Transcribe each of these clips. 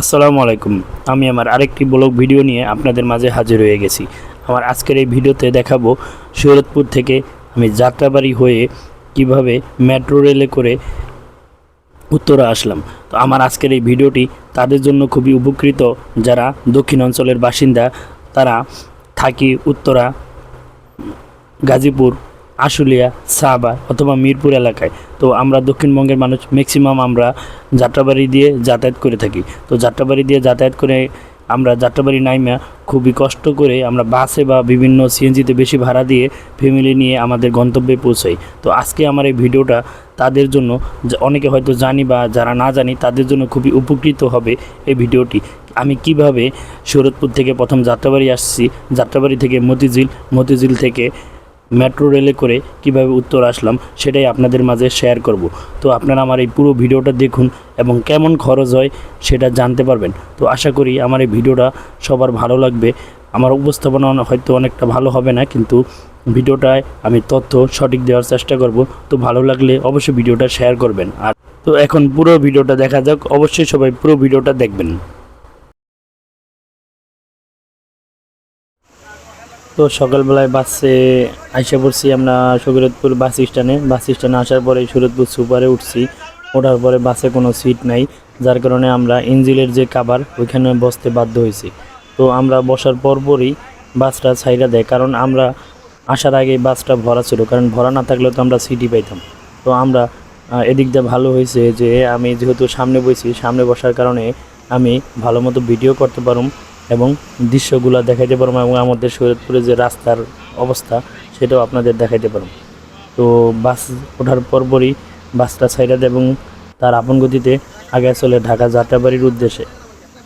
আসসালামু আলাইকুম। আমি আমার আরেকটি ব্লগ ভিডিও নিয়ে আপনাদের মাঝে হাজির হয়ে গেছি। আমার আজকের এই ভিডিওতে দেখাবো শরৎপুর থেকে আমি যাত্রাবাড়ি হয়ে কীভাবে মেট্রো রেলে করে উত্তরা আসলাম। তো আমার আজকের এই ভিডিওটি তাদের জন্য খুবই উপকৃত যারা দক্ষিণ অঞ্চলের বাসিন্দা, তারা থাকি উত্তরা, গাজীপুর আশুলিয়া সাহাবা অথবা মিরপুর এলাকায়। তো আমরা দক্ষিণবঙ্গের মানুষ ম্যাক্সিমাম আমরা যাত্রাবাড়ি দিয়ে যাতায়াত করে থাকি। তো যাত্রাবাড়ি দিয়ে যাতায়াত করে আমরা যাত্রাবাড়ি নাইমা খুবই কষ্ট করে আমরা বাসে বা বিভিন্ন সিএনজিতে বেশি ভাড়া দিয়ে ফ্যামিলি নিয়ে আমাদের গন্তব্যে পৌঁছাই। তো আজকে আমার এই ভিডিওটা তাদের জন্য অনেকে হয়তো জানি বা যারা না জানি, তাদের জন্য খুবই উপকৃত হবে এই ভিডিওটি। আমি কীভাবে শরৎপুর থেকে প্রথম যাত্রাবাড়ি আসছি, যাত্রাবাড়ি থেকে মতিঝিল মতিঝিল থেকে মেট্রো রেলে করে কীভাবে উত্তর আসলাম সেটাই আপনাদের মাঝে শেয়ার করব। তো আপনারা আমার এই পুরো ভিডিওটা দেখুন এবং কেমন খরচ হয় সেটা জানতে পারবেন। তো আশা করি আমার এই ভিডিওটা সবার ভালো লাগবে। আমার উপস্থাপনা হয়তো অনেকটা ভালো হবে না, কিন্তু ভিডিওটায় আমি তথ্য সঠিক দেওয়ার চেষ্টা করব। তো ভালো লাগলে অবশ্যই ভিডিওটা শেয়ার করবেন। আর তো এখন পুরো ভিডিওটা দেখা যাক। অবশ্যই সবাই পুরো ভিডিওটা দেখবেন। তো সকালবেলায় বাসে আইসা পড়ছি আমরা শরীয়তপুর বাস স্ট্যান্ডে। বাস স্ট্যান্ডে আসার পরে শরীয়তপুর সুপারে উঠছি। ওঠার পরে বাসে কোনো সিট নাই, যার কারণে আমরা ইঞ্জিলের যে কাবার ওইখানে বসতে বাধ্য হয়েছি। তো আমরা বসার পরপরই বাসটা ছাইরা দেয়, কারণ আমরা আসার আগে বাসটা ভরা ছিল, কারণ ভরা না থাকলে তো আমরা সিটি পাইতাম। তো আমরা এদিক দিয়ে ভালো হয়েছে যে আমি যেহেতু সামনে বসি সামনে বসার কারণে আমি ভালো মতো ভিডিও করতে পারুম। এবং দৃশ্যগুলো দেখাইতে পারব এবং আমাদের শরীরপুরে যে রাস্তার অবস্থা, সেটাও আপনাদের দেখাইতে পারব। তো বাস ওঠার পরপরই বাসটা সাইডা দেয় এবং তার আপন গতিতে আগে চলে ঢাকা যাত্রাবাড়ির উদ্দেশ্যে।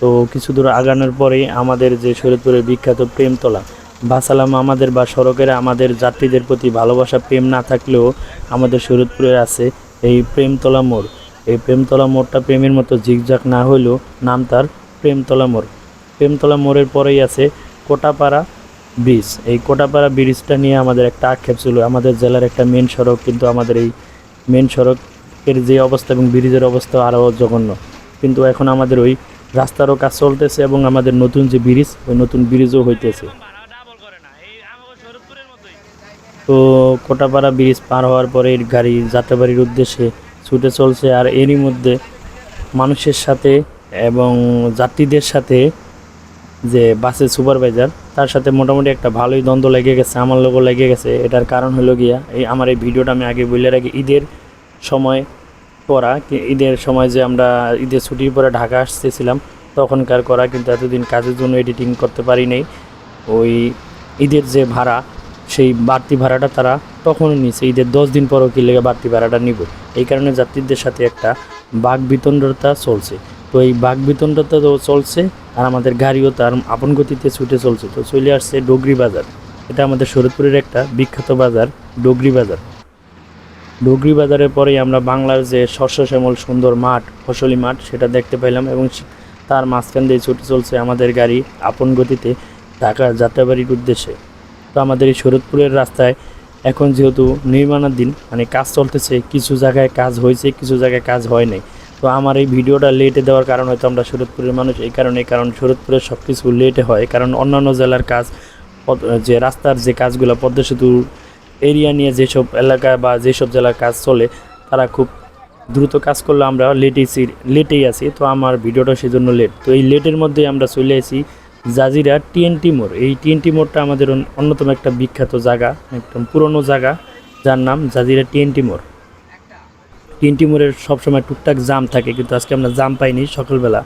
তো কিছু দূর আগানোর পরেই আমাদের যে শরীরপুরের বিখ্যাত প্রেমতলা, বাসালাম আমাদের বা সড়কের আমাদের যাত্রীদের প্রতি ভালোবাসা, প্রেম না থাকলেও আমাদের শরীরপুরের আছে এই প্রেমতলা মোড়। এই প্রেমতলা মোড়টা প্রেমের মতো ঝিকঝাক না হলেও নাম তার প্রেমতলা মোড়। প্রেমতলা মোড়ের পরেই আছে কোটাপাড়া ব্রিজ। এই কোটাপাড়া ব্রিজটা নিয়ে আমাদের একটা আক্ষেপ ছিল। আমাদের জেলার একটা মেন সড়ক, কিন্তু আমাদের এই মেন সড়কের যে অবস্থা এবং ব্রিজের অবস্থা আরও জঘন্য। কিন্তু এখন আমাদের ওই রাস্তারও কাজ চলতেছে এবং আমাদের নতুন যে ব্রিজ, ওই নতুন ব্রিজও হইতেছে। তো কোটাপাড়া ব্রিজ পার হওয়ার পরে গাড়ি যাত্রাবাড়ির উদ্দেশ্যে ছুটে চলছে। আর এরই মধ্যে মানুষের সাথে এবং যাত্রীদের সাথে যে বাসের সুপারভাইজার তার সাথে মোটামুটি একটা ভালোই দ্বন্দ্ব লেগে গেছে, আমার লোকও লেগে গেছে। এটার কারণ হলো গিয়া, এই আমার এই ভিডিওটা আমি আগে বলে রাখি, ঈদের সময় করা ঈদের সময় যে আমরা ঈদের ছুটির পরে ঢাকা আসতেছিলাম, তখনকার করা কিন্তু এতদিন কাজের জন্য এডিটিং করতে পারি নাই। ওই ঈদের যে ভাড়া, সেই বাড়তি ভাড়াটা তারা তখনই নিছে ঈদের দশ দিন পরও কি লেগে বাড়তি ভাড়াটা নিব? এই কারণে যাত্রীদের সাথে একটা বাঘ বিতণ্ডতা চলছে। তো এই বাঘ বিতণ্ডতা তো চলছে, আর আমাদের গাড়িও তার আপন গতিতে ছুটে চলছে। তো চলে আসছে ডগরি বাজার। এটা আমাদের শরৎপুরের একটা বিখ্যাত বাজার, ডগরি বাজার। ডগরি বাজারের পরেই আমরা বাংলার যে শস্য শ্যামল সুন্দর মাঠ, ফসলি মাঠ, সেটা দেখতে পেলাম এবং তার মাঝখান দিয়ে ছুটে চলছে আমাদের গাড়ি আপন গতিতে ঢাকা যাত্রাবাড়ির উদ্দেশ্যে। তো আমাদের এই শরৎপুরের রাস্তায় এখন যেহেতু নির্মাণাধীন মানে কাজ চলতেছে, কিছু জায়গায় কাজ হয়েছে, কিছু জায়গায় কাজ হয় নাই। তো আমার এই ভিডিওটা লেটে দেওয়ার কারণ হয়তো আমরা শরৎপুরের মানুষ, এই কারণে কারণ শরৎপুরের সব কিছু লেটে হয় কারণ অন্যান্য জেলার কাজ যে রাস্তার যে কাজগুলো, পদ্মা সেতুর এরিয়া নিয়ে যেসব এলাকা বা যেসব জেলার কাজ চলে, তারা খুব দ্রুত কাজ করলে আমরা লেটেছি লেটেই আছি। তো আমার ভিডিওটা সেজন্য লেট তো এই লেটের মধ্যে আমরা চলে আসি জাজিরা টিএনটি মোড়। এই টিএনটি মোড়টা আমাদের অন্যতম একটা বিখ্যাত জায়গা, একদম পুরনো জায়গা, যার নাম জাজিরা টিএনটি মোড়। টিএনটি মোড়ের সবসময় টুকটাক জাম থাকে, কিন্তু আজকে আমরা জাম পাইনি সকালবেলা,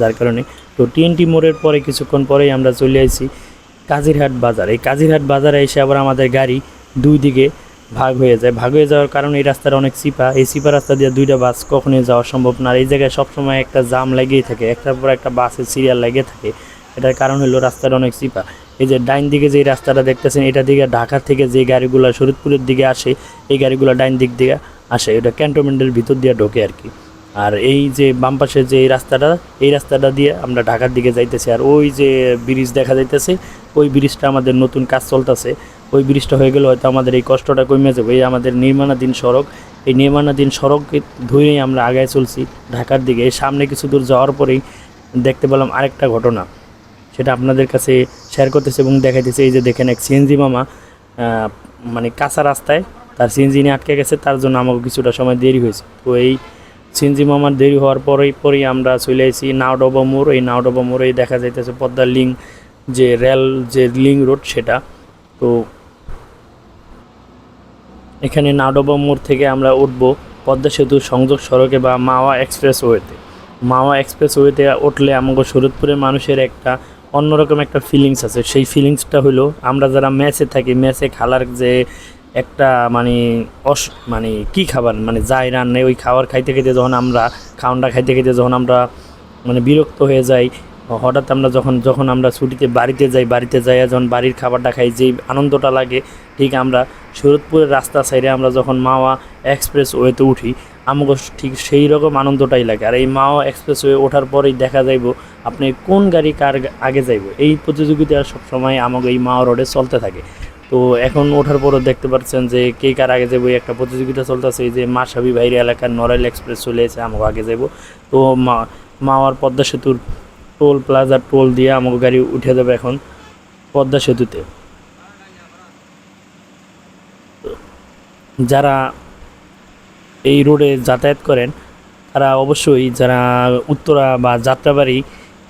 যার কারণে। তো টিএনটি মোড়ের পরে কিছুক্ষণ পরেই আমরা চলে আসি কাজিরহাট বাজার। এই কাজিরহাট বাজারে এসে আবার আমাদের গাড়ি দুই দিকে ভাগ হয়ে যায়। ভাগ হয়ে যাওয়ার কারণে এই রাস্তাটা অনেক চিপা এই চিপা রাস্তা দিয়ে দুইটা বাস কখনোই যাওয়া সম্ভব না। আর এই জায়গায় সবসময় একটা জাম লেগেই থাকে, একটার পর একটা বাসের সিরিয়াল লেগে থাকে। এটার কারণ হলো রাস্তাটা অনেক চিপা এই যে ডাইন দিকে যে রাস্তাটা দেখতেছেন, এটা দিকে ঢাকা থেকে যে গাড়িগুলো শরীরপুরের দিকে আসে, এই গাড়িগুলো ডাইন দিক দিয়ে আসে এটা ক্যান্টনমেন্টের ভিতর দিয়ে ঢোকে আর কি আর এই যে বাম পাশে যে এই রাস্তাটা এই রাস্তাটা দিয়ে আমরা ঢাকার দিকে যাইতেছি। আর ওই যে ব্রিজ দেখা যাইতেছে, ওই ব্রিজটা আমাদের নতুন কাজ চলতেছে। ওই ব্রিজটা হয়ে গেলে হয়তো আমাদের এই কষ্টটা কমে যাবে। এই আমাদের নির্মাণাধীন সড়ক, এই নির্মাণাধীন সড়ক ধরেই আমরা আগায় চলছি ঢাকার দিকে। এই সামনে কিছু দূর যাওয়ার পরেই দেখতে পেলাম আরেকটা ঘটনা। সেটা আপনাদের কাছে শেয়ার করতেছে এবং দেখাইতেছে। এই যে দেখেন এক সিএনজি মামা মানে কাঁচা রাস্তায় তার সিএনজি নিয়ে আটকে গেছে, তার জন্য আমাকে কিছুটা সময় দেরি হয়েছে। তো এই সিএনজি মামার দেরি হওয়ার পরেই পরেই আমরা চলে এসেছি নাওডোবা মোড়। এই নাওডোবা মোড়েই দেখা যাইতেছে পদ্মার লিঙ্ক যে রেল, যে লিঙ্ক রোড সেটা। তো এখানে নাওডোবা মোড় থেকে আমরা উঠবো পদ্মা সেতু সংযোগ সড়কে বা মাওয়া এক্সপ্রেস ওয়েতে মাওয়া এক্সপ্রেস ওয়েতে উঠলে আমাকে শরৎপুরের মানুষের একটা অন্যরকম একটা ফিলিংস আছে। সেই ফিলিংসটা হলো, আমরা যারা ম্যাচে থাকি, ম্যাচে খেলার যে একটা মানে অস মানে কি খাবার মানে যাই রান্নে ওই খাবার খাইতে খাইতে যখন আমরা খাওয়ানটা খাইতে খাইতে যখন আমরা মানে বিরক্ত হয়ে যাই, হঠাৎ আমরা যখন যখন আমরা ছুটিতে বাড়িতে যাই বাড়িতে যাই যখন বাড়ির খাবারটা খাই, যেই আনন্দটা লাগে, ঠিক আমরা শরৎপুরের রাস্তা সাইডে আমরা যখন মাওয়া এক্সপ্রেস ওয়েতে উঠি আমাকে ঠিক সেই রকম আনন্দটাই লাগে। আর এই মাওয়া এক্সপ্রেস ওয়ে ওঠার পরেই দেখা যাইব, আপনি কোন গাড়ি কার আগে যাইব, এই প্রতিযোগিতা সবসময় আমাকে এই মাওয়া রোডে চলতে থাকে। তো এখন ওঠার পরও দেখতে পাচ্ছেন যে কে কার আগে যাব একটা প্রতিযোগিতা চলতেছে, এই যে মাসাবি বাইরে এলাকার নড়াইল এক্সপ্রেস চলে এসে আমাকে আগে যাব। তো মা, মাওয়ার পদ্মা সেতুর টোল প্লাজা টোল দিয়ে আমাকে গাড়ি উঠে যাবে এখন পদ্মা সেতুতে। যারা এই রোডে যাতায়াত করেন, তারা অবশ্যই যারা উত্তরা বা যাত্রাবাড়ি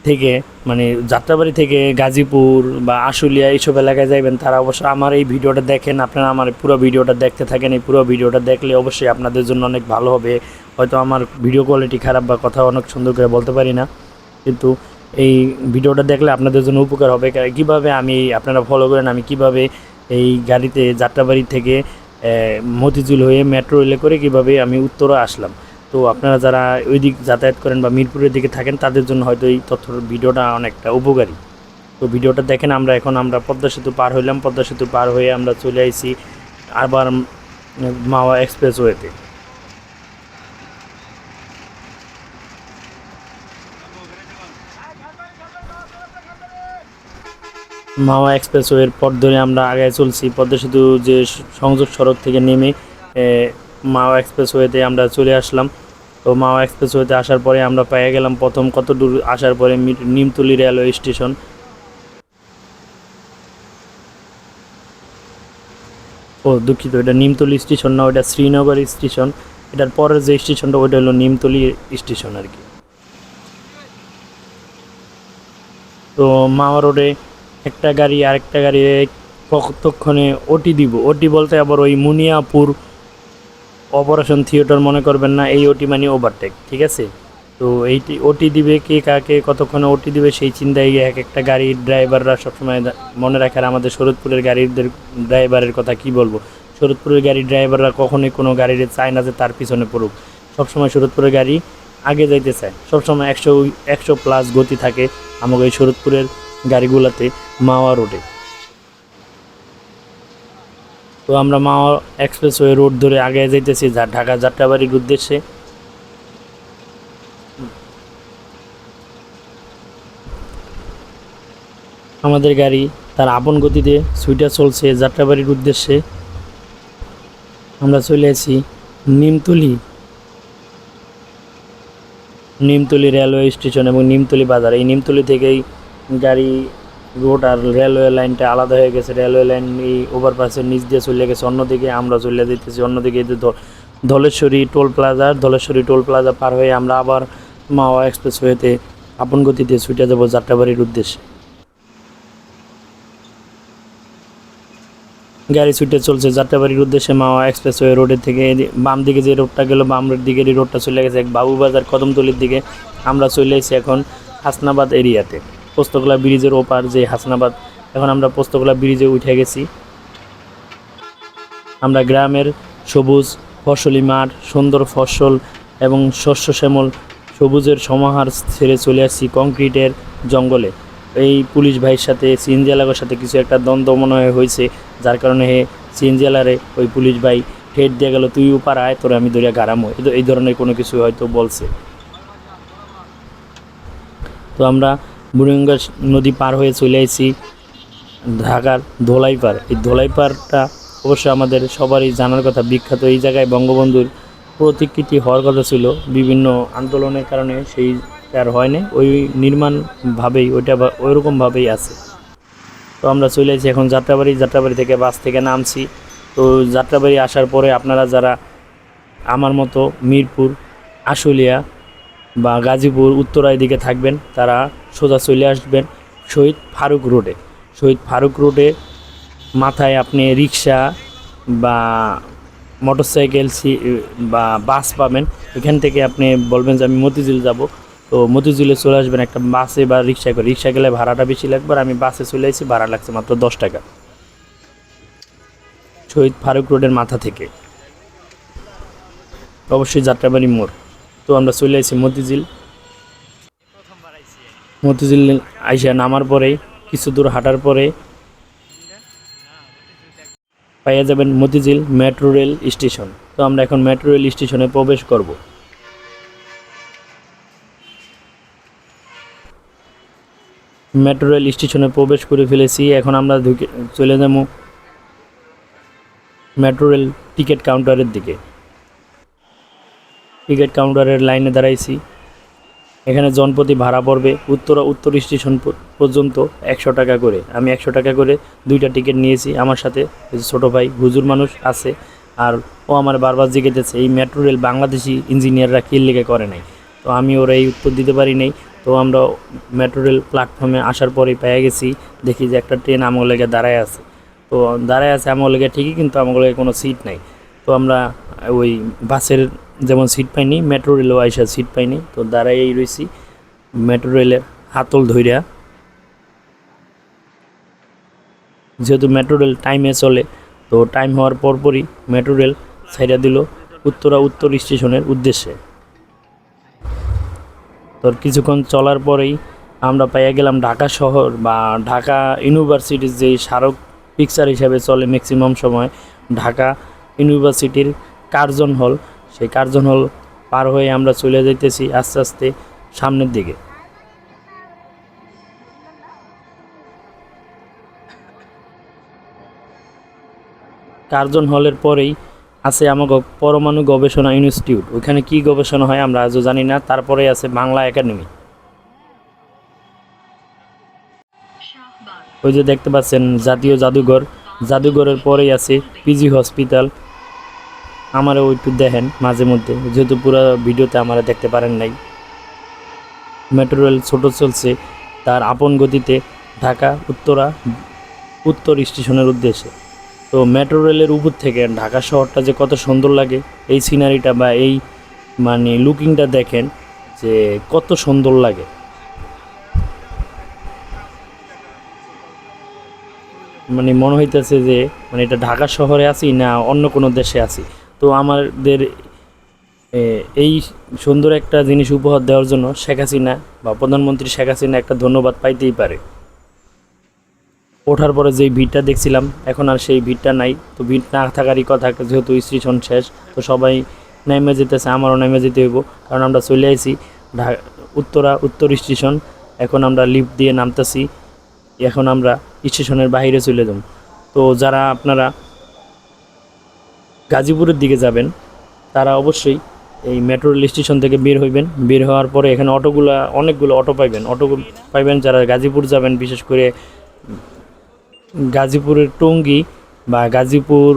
থেকে মানে যাত্রাবাড়ি থেকে গাজীপুর বা আশুলিয়া এইসব এলাকায় যাইবেন, তারা অবশ্যই আমার এই ভিডিওটা দেখেন। আপনারা আমার পুরো ভিডিওটা দেখতে থাকেন, এই পুরো ভিডিওটা দেখলে অবশ্যই আপনাদের জন্য অনেক ভালো হবে। হয়তো আমার ভিডিও কোয়ালিটি খারাপ বা কথা অনেক সুন্দর করে বলতে পারি না, কিন্তু এই ভিডিওটা দেখলে আপনাদের জন্য উপকার হবে। কীভাবে আমি, আপনারা ফলো করেন, আমি কীভাবে এই গাড়িতে যাত্রাবাড়ি থেকে মতিঝিল হয়ে মেট্রো রেলে করে কীভাবে আমি উত্তরা আসলাম। তো আপনারা যারা ওই দিক যাতায়াত করেন বা মিরপুরের দিকে থাকেন, তাদের জন্য হয়তো এই তথ্য ভিডিওটা অনেকটা উপকারী। তো ভিডিওটা দেখেন, আমরা এখন আমরা পদ্মা সেতু পার হইলাম। পদ্মা সেতু পার হয়ে আমরা চলে আইছি আবার মাওয়া এক্সপ্রেস ওয়েতে মাওয়া এক্সপ্রেসওয়ের পথ ধরে আমরা আগে চলছি। পদ্মা সেতু যে সংযোগ সড়ক থেকে নেমে মাওয়া এক্সপ্রেসওয়েতে আমরা চলে আসলাম। তো মাওয়া এক্সপ্রেসওয়েতে আসার পরে আমরা পেয়ে গেলাম প্রথম কত দূর আসার পরে নিমতলি রেলওয়ে স্টেশন। ও, দুঃখিত, এটা নিমতলি স্টেশন না ওটা শ্রীনগর স্টেশন। এটার পরের যে স্টেশনটা, ওইটা হলো নিমতলি স্টেশন আর কি। তো মাওয়া রোডে একটা গাড়ি, আরেকটা গাড়ি কতক্ষণে ওটি দিব। ওটি বলতে আবার ওই মুনিয়াপুর অপারেশন থিয়েটার মনে করবেন না, এই ওটি মানে ওভারটেক ঠিক আছে? তো এইটি ওটি দিবে কে কাকে, কতক্ষণে ওটি দিবে সেই চিন্তায় এক একটা গাড়ির ড্রাইভাররা সবসময় মনে রাখার আমাদের শরৎপুরের গাড়িদের ড্রাইভারের কথা কি বলব? শরৎপুরের গাড়ির ড্রাইভাররা কখনোই কোনো গাড়ির চায় না যে তার পিছনে পড়ুক। সবসময় শরৎপুরের গাড়ি আগে যাইতে চায়। সবসময় একশো একশো প্লাস গতি থাকে আমাকে এই শরৎপুরের গাড়িগুলোতে মাওয়া রোডে তো আমরা মাওয়া এক্সপ্রেসওয়ে রোড ধরে আগে যাইতেছি যা ঢাকা যাত্রাবাড়ির উদ্দেশ্যে। আমাদের গাড়ি তার আপন গতিতে সুইটার চলছে যাত্রাবাড়ির উদ্দেশ্যে। আমরা চলে আসি নিমতলি। নিমতলি রেলওয়ে স্টেশন এবং নিমতলি বাজার। এই নিমতলি থেকেই গাড়ি রোড আর রেলওয়ে লাইনটা আলাদা হয়ে গেছে। রেলওয়ে লাইন এই ওভারপাসের নিচ দিয়ে চলে গেছে, অন্যদিকে আমরা চলে যেতেছি অন্যদিকে এই যে Dhaleshwari toll plaza, Dhaleshwari toll plaza পার হয়ে আমরা আবার মাওয়া এক্সপ্রেসওয়েতে আপন গতিতে ছুটে যাব যাত্রাবাড়ির উদ্দেশ্যে। গাড়ি ছুটে চলছে যাত্রাবাড়ির উদ্দেশ্যে মাওয়া এক্সপ্রেসওয়ে রোডের থেকে বাম দিকে যে রোডটা গেল, বাম রোড দিকে এই রোডটা চলে গেছে এক বাবুবাজার কদমতলির দিকে। আমরা চলে এসেছি এখন হাসনাবাদ এরিয়াতে। পোস্তকলা ব্রিজের ওপার যে হাসনাবাদ, এখন আমরা পোস্তকলা ব্রিজে উঠে গেছি। আমরা গ্রামের সবুজ ফসলি মাঠ, সুন্দর ফসল এবং শস্য শ্যামল সবুজের সমাহার ছেড়ে চলে আসছি কংক্রিটের জঙ্গলে। এই পুলিশ ভাইয়ের সাথে সিএনজি এলাকার সাথে কিছু একটা দ্বন্দ্ব মনে হয় হয়েছে, যার কারণে হে সিএনজি এলারে ওই পুলিশ ভাই ঠেট দিয়ে গেল, তুই উপার আয়, তোরে আমি দরিয়া গারামো এই ধরনের কোনো কিছু হয়তো বলছে। তো আমরা বুড়িগঙ্গা নদী পার হয়ে চলে এসেছি ঢাকার ধোলাইপাড়। এই ধোলাইপাড়টা অবশ্যই আমাদের সবারই জানার কথা। বিখ্যাত এই জায়গায় বঙ্গবন্ধুর প্রতিকৃতি হওয়ার কথা ছিল। বিভিন্ন আন্দোলনের কারণে সেই আর হয়নি ওই নির্মাণভাবেই ওইটা ওইরকমভাবেই আছে। তো আমরা চলে এসেছি এখন যাত্রাবাড়ি। যাত্রাবাড়ি থেকে বাস থেকে নামছি। তো যাত্রাবাড়ি আসার পরে আপনারা যারা আমার মতো মিরপুর, আশুলিয়া বা গাজীপুর উত্তরায় দিকে থাকবেন, তারা সোজা চলে আসবেন শহীদ ফারুক রোডে। শহীদ ফারুক রোডে মাথায় আপনি রিক্সা বা মোটরসাইকেল বা বাস পাবেন। এখান থেকে আপনি বলবেন যে, আমি মতিঝিল যাব। তো মতিঝিলে চলে আসবেন একটা বাসে বা রিক্সা করে। রিক্সা গেলে ভাড়াটা বেশি লাগবে আর আমি বাসে চলে এসেছি ভাড়া লাগছে মাত্র দশ টাকা। শহীদ ফারুক রোডের মাথা থেকে। অবশ্যই যাত্রাবাড়ি মোড়। তো আমরা চলে আসি মতিঝিল। মতিঝিল আইসা নামার পরে, কিছু দূর হাঁটার পরে পাইয়া যাবেন মতিঝিল মেট্রো রেল স্টেশন। তো আমরা এখন মেট্রো রেল স্টেশনে প্রবেশ করব। মেট্রো রেল স্টেশনে প্রবেশ করে ফেলেছি। এখন আমরা চলে যাব মেট্রো রেল টিকিট কাউন্টারের দিকে। টিকিট কাউন্টারের লাইনে দাঁড়াইছি। এখানে জনপ্রতি ভাড়া পড়বে উত্তরা, উত্তর স্টেশন পর্যন্ত একশো টাকা করে। আমি একশো টাকা করে দুইটা টিকিট নিয়েছি। আমার সাথে ছোটো ভাই হুজুর মানুষ আছে আর ও আমার বারবার জিজ্ঞেসেছে এই মেট্রো রেল বাংলাদেশি ইঞ্জিনিয়াররা কী লেগে করে নাই? তো আমি ওরা এই উত্তর দিতে পারি নাই। তো আমরা মেট্রো রেল প্ল্যাটফর্মে আসার পরেই পেয়ে গেছি। দেখি যে একটা ট্রেন আমার লেগে দাঁড়ায় আছে। তো দাঁড়ায় আছে আমার লেগে ঠিকই, কিন্তু আমার লেগে কোনো সিট নাই। তো আমরা ওই বাসের যেমন সিট পাইনি মেট্রো রেলও আইসা সিট পাইনি, তো দাঁড়াইই রয়েছি মেট্রো রেলের হাতল ধইরা। যেহেতু মেট্রো রেল টাইমে চলে, তো টাইম হওয়ার পরপরই মেট্রো রেল ছাইড়া দিল উত্তরা উত্তর স্টেশনের উদ্দেশ্যে। তো কিছুক্ষণ চলার পরেই আমরা পাইয়া গেলাম ঢাকা শহর বা ঢাকা ইউনিভার্সিটির যে স্মারক পিকচার হিসাবে চলে ম্যাক্সিমাম সময়, ঢাকা ইউনিভার্সিটির কার্জন হল। সেই কার্জন হল পার হয়ে আমরা চলে যাইতেছি আস্তে আস্তে সামনের দিকে। কার্জন হলের পরেই আছে আমাকে পরমাণু গবেষণা ইনস্টিটিউট। ওখানে কি গবেষণা হয় আমরা আজও জানি না তারপরে আছে বাংলা একাডেমি। ওই যে দেখতে পাচ্ছেন জাতীয় জাদুঘর। জাদুঘরের পরেই আছে পিজি হসপিটাল। আমারও একটু দেখেন মাঝে মধ্যে। যেহেতু পুরো ভিডিওতে আমারা দেখতে পারেন নাই। মেট্রো রেল ছোটো চলছে, তার আপন গতিতে ঢাকা, উত্তরা, উত্তর স্টেশনের উদ্দেশ্যে। তো মেট্রো রেলের উপর থেকে ঢাকা শহরটা যে কত সুন্দর লাগে, এই সিনারিটা বা এই মানে লুকিংটা দেখেন যে কত সুন্দর লাগে। মানে মনে হইতেছে যে মানে এটা ঢাকা শহরে আছি না অন্য কোনো দেশে আছি? তো আমাদের এই সুন্দর একটা জিনিস উপহার দেওয়ার জন্য শেখ হাসিনা বা প্রধানমন্ত্রী শেখ হাসিনা একটা ধন্যবাদ পাইতেই পারে। ওঠার পরে যেই ভিড়টা দেখছিলাম, এখন আর সেই ভিড়টা নাই। তো ভিড় না থাকারই কথা, যেহেতু স্টেশন শেষ, তো সবাই নেমে যেতেছে, আমারও নেমে যেতে হইব। কারণ আমরা চলে আসি উত্তরা, উত্তর স্টেশন। এখন আমরা লিফট দিয়ে নামতেছি, এখন আমরা স্টেশনের বাইরে চলে যাব। তো যারা আপনারা গাজীপুরের দিকে যাবেন, তারা অবশ্যই এই মেট্রো রেল স্টেশন থেকে বের হইবেন। বের হওয়ার পরে এখানে অটোগুলা, অনেকগুলো অটো পাইবেন। অটো পাইবেন যারা গাজীপুর যাবেন, বিশেষ করে গাজীপুরের টঙ্গী বা গাজীপুর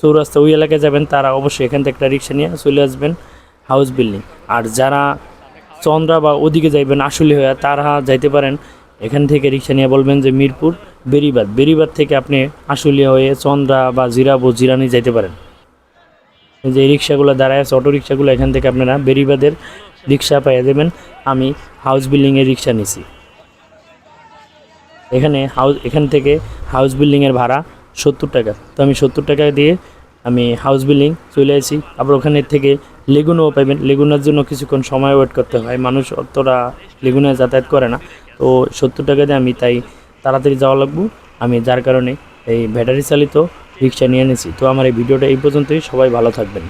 চৌরাস্তা ওই এলাকায় যাবেন, তারা অবশ্যই এখান থেকে একটা রিক্সা নিয়ে চলে আসবেন হাউস বিল্ডিং আর যারা চন্দ্রা বা ওদিকে যাইবেন আসলে হয়ে, তারা যাইতে পারেন এখান থেকে রিক্সা নিয়ে বলবেন যে মিরপুর বেরিবাদ। বেরিবাদ থেকে আপনি আশুলিয়া হয়ে চন্দ্রা বা জিরাবো, জিরানি যাইতে পারেন। যে রিক্সাগুলো দাঁড়ায় আছে, অটো রিক্সাগুলো এখান থেকে আপনারা বেরিবাদের রিক্সা পাইয়ে দেবেন। আমি হাউস বিল্ডিংয়ের রিক্সা নিছি। এখানে হাউস এখান থেকে হাউস বিল্ডিংয়ের ভাড়া সত্তর টাকা। তো আমি সত্তর টাকা দিয়ে আমি হাউস বিল্ডিং চলে আসি। আবার ওখানে থেকে লেগুনাও পাইবেন। লেগুনার জন্য কিছুক্ষণ সময় ওয়েট করতে হয়। মানুষ অতটা লেগুনায় যাতায়াত করে না। তো সত্তর টাকা দিয়ে আমি তাই তাড়াতাড়ি যাওয়া লাগবো। আমি যার কারণে এই ব্যাটারি চালিত রিক্সা নিয়ে এনেছি। তো আমার এই ভিডিওটা এই পর্যন্তই। সবাই ভালো থাকবেন।